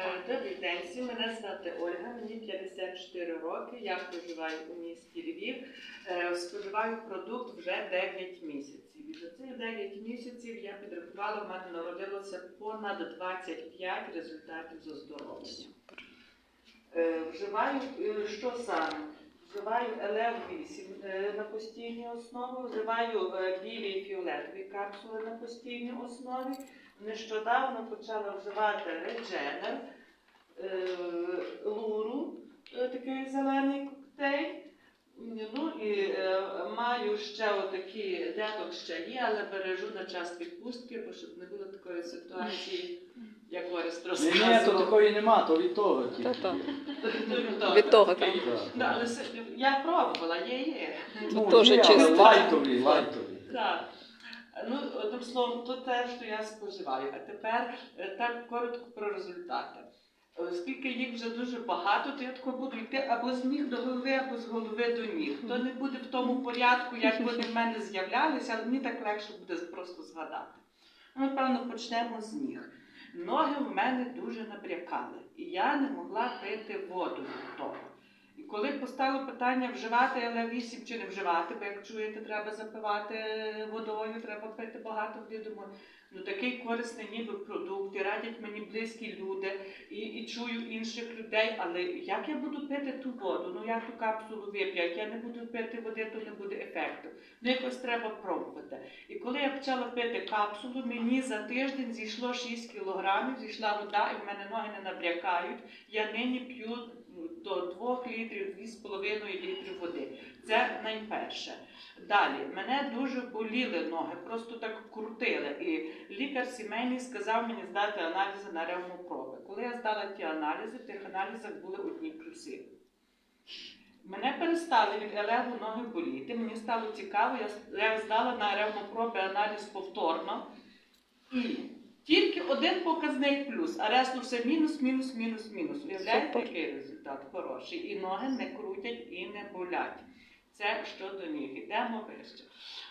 Добрий день, всім мене звати Ольга, мені 54 роки, я проживаю у місті Львів, Е, споживаю продукт вже 9 місяців. І за цих 9 місяців я підрахувала, в мене народилося понад 25 результатів з оздоровлення. Е, Вживаю е, що саме? Вживаю ЛФ-8 е, на постійній основі, вживаю білі і фіолетові капсули на постійній основі. Нещодавно почала вживати редженер, е, луру, е, такий зелений коктейль. Ну і е, маю ще отакі, деток ще є, але бережу на час відпустки, бо щоб не було такої ситуації, як Орес Ні, ні, то такої нема, то від того тільки. Від Від того. Ну, се- я пробувала, є, є. Ну, лайтові, лайтові. Так. Ну, одним словом, то те, що я споживаю. А тепер е, так коротко про результати. Оскільки їх вже дуже багато, то я тако буду йти або з ніг до голови, або з голови до ніг. То не буде в тому порядку, як вони в мене з'являлися, але мені так легше буде просто згадати. Ну, напевно, почнемо з ніг. Ноги в мене дуже набрякали, і я не могла пити воду від того. Коли постало питання вживати ЛВ8 чи не вживати, бо як чуєте, треба запивати водою, треба пити багато води. Думаю, ну такий корисний ніби продукт, і радять мені близькі люди, і, і чую інших людей, але як я буду пити ту воду? Ну я ту капсулу вип'ю, як я не буду пити води, то не буде ефекту. Ну якось треба пробувати. І коли я почала пити капсулу, мені за тиждень зійшло 6 кілограмів, зійшла вода, і в мене ноги не набрякають. Я нині п'ю до 2 літрів, 2,5 літрів води. Це найперше. Далі, мене дуже боліли ноги, просто так крутили. І лікар сімейний сказав мені здати аналізи на ревмопроби. Коли я здала ті аналізи, в тих аналізах були одні плюси. Мене перестали від елегу ноги боліти. Мені стало цікаво, я здала на ревмопроби аналіз повторно. І тільки один показник плюс, а решту все мінус, мінус, мінус, мінус. Уявляєте, Супер. який результат хороший? І ноги не крутять і не болять. Це щодо ніг. Ідемо вище.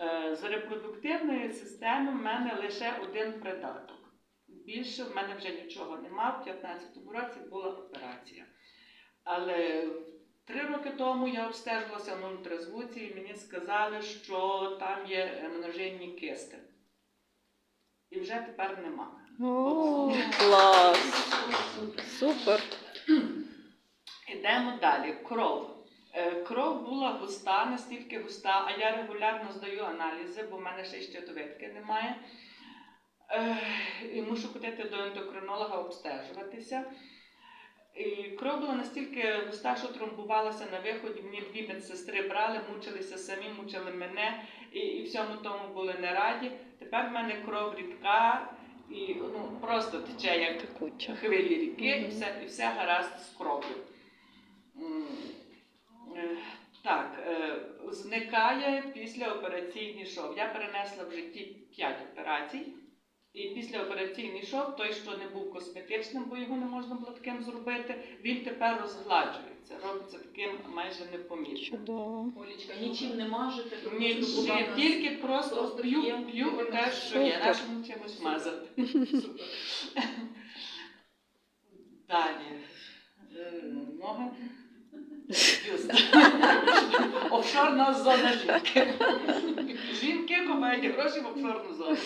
Е, З репродуктивної системи в мене лише один придаток. Більше в мене вже нічого нема. В 2015 році була операція. Але три роки тому я обстежилася на ультразвуці і мені сказали, що там є множинні кисти. І вже тепер нема. О, клас. Супер. Ідемо далі. Кров. Е, Кров була густа, настільки густа, а я регулярно здаю аналізи, бо в мене ще й щитовидки немає. Е, І мушу ходити до ендокринолога обстежуватися. І кров була настільки густа, що тромбувалася на виході. Мені дві медсестри брали, мучилися самі, мучили мене і, і всьому тому були не раді. Тепер в мене кров рідка і ну, просто тече як Текуча. хвилі ріки, і все, і все гаразд з кров'ю. Е, Так, е, зникає післяопераційний шов. Я перенесла в житті 5 операцій. І післяопераційний шов, той, що не був косметичним, бо його не можна було таким зробити, він тепер розгладжується, робиться таким майже непомітним. Чудово. Олічка, нічим не мажете, тому Ні, ні, тільки просто просто п'ю, п'ю те, що є, нашому чимось мазати. Далі. Е, Ноги. Офшорна зона жінки. Жінки мають гроші в офшорну зону.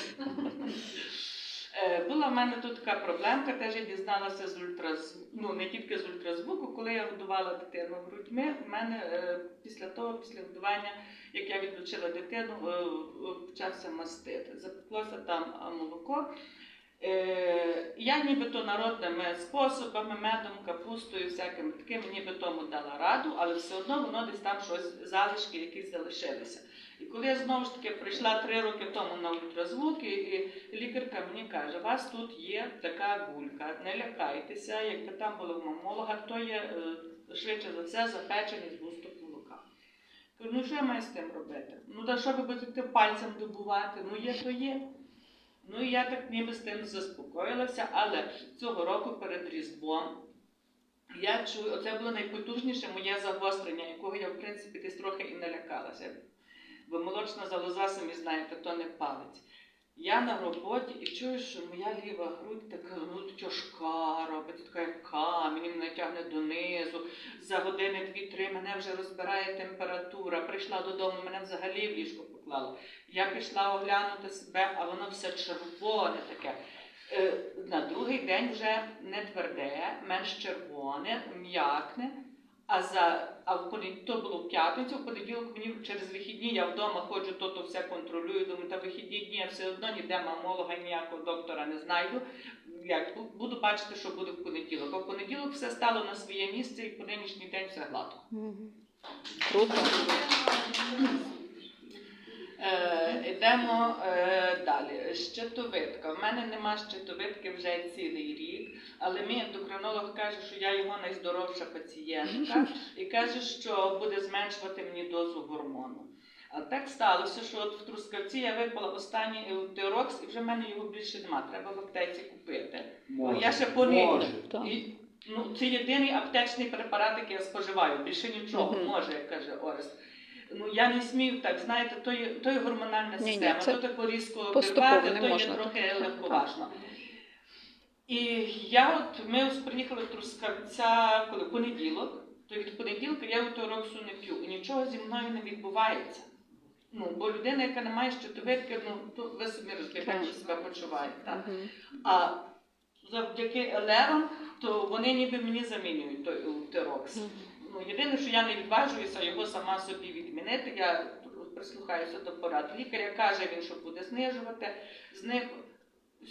Е, Була в мене тут така проблемка, теж я дізналася з ультразвуку, ну не тільки з ультразвуку, коли я годувала дитину грудьми, в мене е, після того, після годування, як я відлучила дитину, е, почався мастит. Запеклося там молоко. Е, я нібито народними способами, медом, капустою, всякими такими, ніби тому дала раду, але все одно воно десь там щось, залишки якісь залишилися. І коли я знову ж таки прийшла три роки тому на ультразвук, і, і лікарка мені каже, у вас тут є така булька, не лякайтеся, якби там була в мамолога, то є е, швидше за все запечений згусток молока. Кажу, ну що я маю з тим робити? Ну та що ви будете пальцем добувати? Ну є, то є. Ну і я так ніби з тим заспокоїлася, але цього року перед Різдвом я чую, оце було найпотужніше моє загострення, якого я, в принципі, десь трохи і налякалася. Бо молочна залоза, самі знаєте, то не палець. Я на роботі і чую, що моя ліва грудь така ну, тяжка робить, така як камінь тягне донизу. За години дві-три мене вже розбирає температура. Прийшла додому, мене взагалі в ліжко поклало. Я пішла оглянути себе, а воно все червоне таке. Е, На другий день вже не тверде, менш червоне, м'якне. А за а в понеділок, то було в п'ятницю, в понеділок мені через вихідні я вдома ходжу, то, то все контролюю. Думаю, та вихідні дні я все одно ніде мамолога, ніякого доктора не знайду. Як бу- буду бачити, що буде в понеділок. А в понеділок все стало на своє місце, і по нинішній день все гладко. Круто. Е, йдемо е, далі. Щитовидка. В мене нема щитовидки вже цілий рік, але мій ендокринолог каже, що я його найздоровша пацієнтка і каже, що буде зменшувати мені дозу гормону. А так сталося, що от в Трускавці я випила останній еутерокс, і вже в мене його більше нема. Треба в аптеці купити. Може. я ще. Може. І, ну, це єдиний аптечний препарат, який я споживаю. Більше нічого може, каже Орест. Я не смію так, знаєте, то є, то є гормональна Ні-ні, система, це то тако різко поступово обірвати, не то є можна трохи так. легковажно. І я от ми ось приїхали в Трускавця, коли понеділок, то від понеділка я утороксу не п'ю, і нічого зі мною не відбувається. Ну, бо людина, яка не має щитовидки, ну то ви собі як себе почуває. Так? Мгм. А завдяки елерам, то вони ніби мені замінюють той утерокс. Ну, єдине, що я не відважуюся його сама собі відмінити. Я прислухаюся до порад. Лікаря каже він, що буде знижувати. Зни...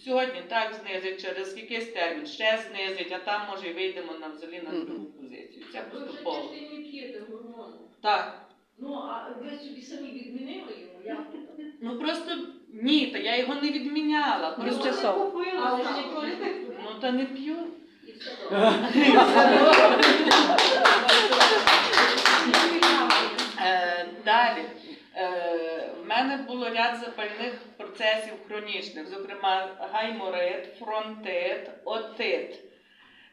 Сьогодні так знизить, через якийсь термін ще знизить, а там може і вийдемо на взагалі на другу позицію. Це Ви вже тиждень не п'єте гормону. Так. Ну, а ви собі самі відмінили його? Як? Ну просто ні, та я його не відміняла. Ну, Просто... це сам. Але ж ніколи не п'єте. Ну та не п'ю. І все Е, далі. Е, в мене було ряд запальних процесів хронічних, зокрема гайморит, фронтит, отит.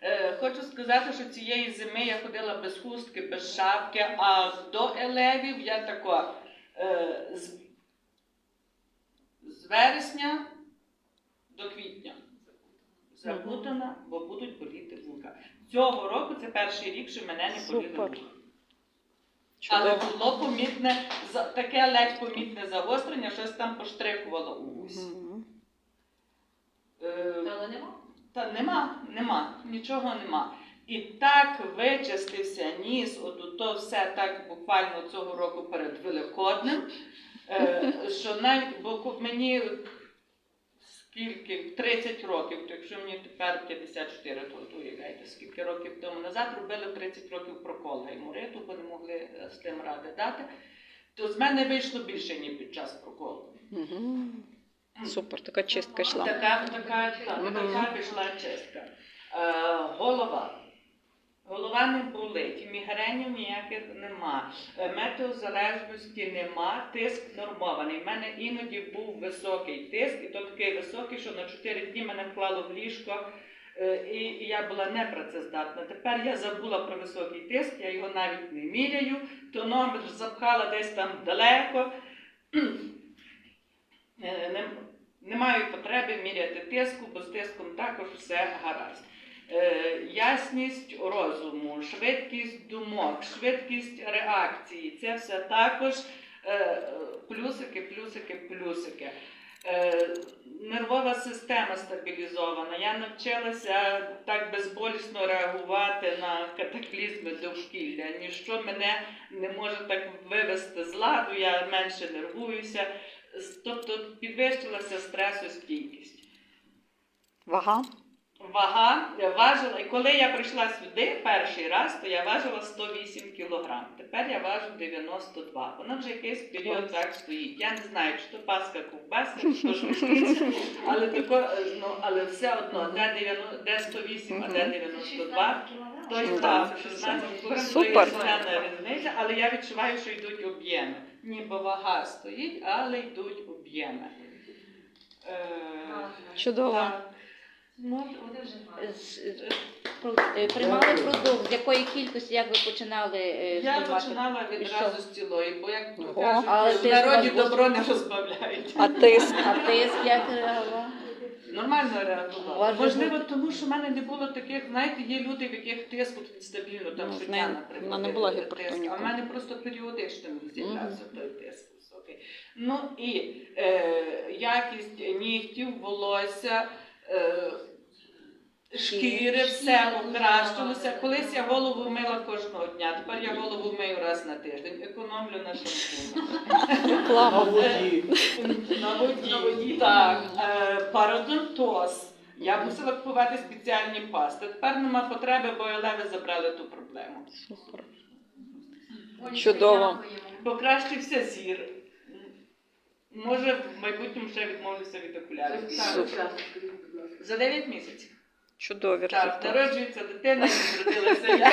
Е, хочу сказати, що цієї зими я ходила без хустки, без шапки, а до елевів я тако е, з, з вересня до квітня закутана, бо будуть боліти вуха. Цього року це перший рік, що мене не боліли вуха. Але Чудово. було помітне, за- таке ледь помітне загострення, щось там поштрикувало у вусі. Мгм. Е, Але нема. Та нема, нема, нічого нема. І так вичистився ніс, от то все так буквально цього року перед Великоднем, е, що навіть бо ку- мені скільки 30 років, то якщо мені тепер 54, то, уявляєте, скільки років тому назад робили 30 років прокол гаймориту, бо не могли е, з тим ради дати, то з мене вийшло більше, ніж під час проколу. Супер, така чистка йшла. Така, така, така, така пішла чистка. Е, голова. Голова не болить, мігренів ніяких нема, е, метеозалежності нема, тиск нормований. У мене іноді був високий тиск, і то такий високий, що на 4 дні мене вклало в ліжко, е, і, я була непрацездатна. Тепер я забула про високий тиск, я його навіть не міряю, тонометр запхала десь там далеко. Е, не маю потреби міряти тиску, бо з тиском також все гаразд. Е, ясність розуму, швидкість думок, швидкість реакції це все також е, плюсики, плюсики, плюсики. Е, нервова система стабілізована. Я навчилася так безболісно реагувати на катаклізми довкілля. Ніщо мене не може так вивести з ладу, я менше нервуюся. Тобто підвищилася стресостійкість. Вага. Вага я важила, і коли я прийшла сюди перший раз, то я важила 108 кг. Тепер я важу 92. Вона вже якийсь період так стоїть. Я не знаю, чи то паска ковбаска, чи то швидкість, але тако, е, ну, але все одно, де, 90, де 108, а де 92, то й Ну, так, так. 16 кг, то Супер. є зелена різниця, але я відчуваю, що йдуть об'єми. Ніби вага стоїть, але йдуть об'єми. Е, Чудово. так. Ну, е, Приймали продукт, з якої кількості, як ви починали е, Я починала відразу з цілої, бо як Але кажуть, в народі добро не розбавляють. А тиск? А тиск як реагував? Нормально реагувала. Можливо, тому що в мене не було таких, знаєте, є люди, в яких тиск от стабільно там Ну, щодня, наприклад. вона не була тиск. А в мене просто періодично з'являвся той тиск. Ну і е, якість нігтів, волосся. Е, Шкіри, все покращилося. Колись я голову мила кожного дня, тепер я голову мию раз на тиждень. Економлю на шампунях. На воді. На воді. Так. Е, пародонтоз. Я мусила купувати спеціальні пасти. Тепер нема потреби, бо леви забрали ту проблему. Супер. Чудово. Покращився зір. Може, в майбутньому ще відмовлюся від окулярів. Супер. За 9 місяців. Чудові Так, результати. народжується дитина і зродилася я.